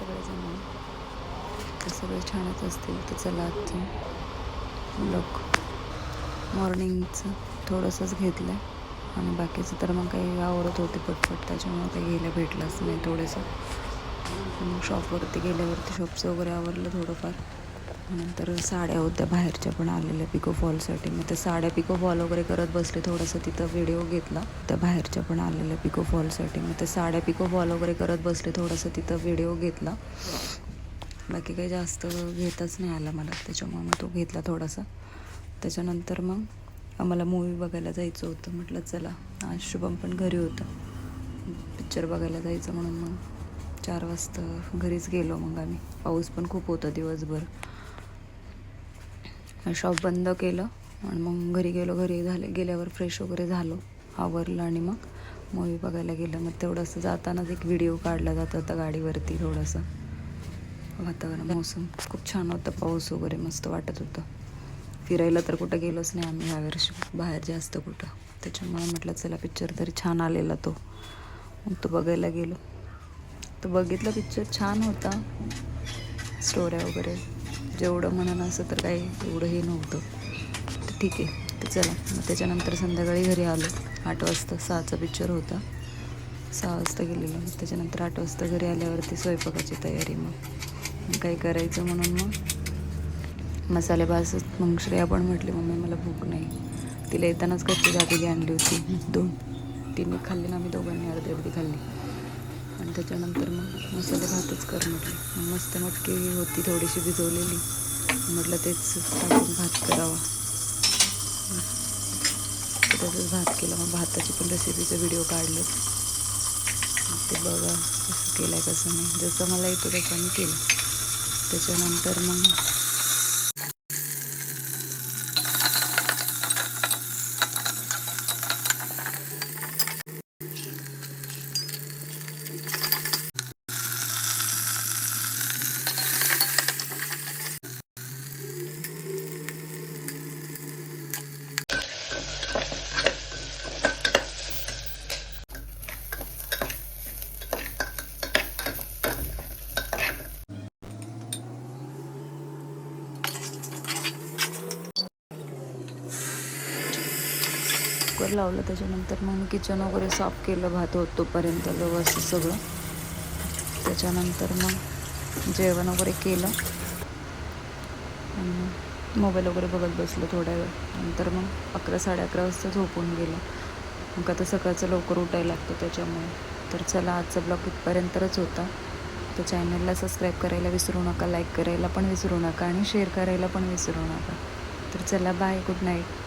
सगळेजण तर सगळे छानच असतील. तर चला लोक मॉर्निंगचं थोडंसंच घेतलं आणि बाकीचं तर मग काही आवडत होते पटपट. त्याच्यामुळे काही घ्यायला भेटलंच नाही थोडंसं. मग शॉपवरती गेल्यावरती शॉपचं वगैरे आवडलं थोडंफार. नंतर साड्या होत्या बाहेरच्या पण आलेल्या पिको फॉलसाठी मग त्या साड्या पिको फॉल वगैरे करत बसले थोडंसं तिथं व्हिडिओ घेतला. त्या बाहेरच्या पण आलेल्या पिको फॉलसाठी मग त्या साड्या पिको फॉल वगैरे करत बसले थोडंसं तिथं व्हिडिओ घेतला. बाकी काही जास्त घेताच नाही आला मला. त्याच्यामुळे मग तो घेतला थोडासा. त्याच्यानंतर मग आम्हाला मूवी बघायला जायचं होतं. म्हटलं चला आज शुभम पण घरी होतं. पिक्चर बघायला जायचं म्हणून मग चार वाजता घरीच गेलो मग आम्ही. पाऊस पण खूप होता दिवसभर. शॉप बंद केलं. आणि मग घरी गेलो घरी झाले गेल्यावर फ्रेश वगैरे झालो. आवरलं आणि मग मूवी बघायला गेलं. मग तेवढंसं जातानाच एक व्हिडिओ काढला जात होता गाडीवरती थोडंसं. वातावरण मोसम. खूप छान होतं. पाऊस वगैरे मस्त वाटत होतं. फिरायला तर कुठं गेलोच नाही आम्ही ह्यावर्षी बाहेर जास्त कुठं. त्याच्यामुळे म्हटलं चला पिक्चर तरी छान आलेला तो. मग तो बघायला गेलो. तो बघितला पिक्चर छान होता. स्टोऱ्या वगैरे. जेवढं म्हणाला असं तर काही एवढं हे नव्हतं. तर ठीक आहे तर चला. मग त्याच्यानंतर संध्याकाळी घरी आलो. आठ वाजता सहाचा पिक्चर होता. सहा वाजता गेलेलो. मग त्याच्यानंतर आठ वाजता घरी आल्यावरती स्वयंपाकाची तयारी मग. काही करायचं म्हणून मग? मसाले भाजत मग श्रेया पण म्हटली मम्मी मला भूक नाही. तिला येतानाच कच्ची दाबेली आणली होती. दोन. तिने खाल्ली ना आम्ही दोघांनी अर्धी अर्धी खाल्ली. आणि त्याच्यानंतर मग मसाले भातच कर म्हटलं मस्त मटकी होती थोडीशी भिजवलेली. म्हटलं तेच टाकून भात करावा. तसंच भात केला. मग भाताची पण रेसिपीचा व्हिडिओ काढले. ते बघा कसं केलं आहे कसं नाही. जसं मला येतो तसं मी केलं. त्याच्यानंतर मग कुकर लावलं त्याच्यानंतर मग मी किचन वगैरे साफ केलं भात होतोपर्यंत व्यवस्थित सगळं. त्याच्यानंतर मग जेवण वगैरे केलं. आणि मोबाईल वगैरे बघत बसलो थोड्या वेळ. नंतर मग अकरा साडे अकरा वाजता झोपून गेलं. मग आता सकाळचं लवकर उठायला लागतं त्याच्यामुळे. तर चला आजचा ब्लॉग इथपर्यंतच होता. तर चॅनलला सबस्क्राईब करायला विसरू नका लाईक करायला पण विसरू नका आणि शेअर करायला पण विसरू नका. तर चला बाय गुड नाईट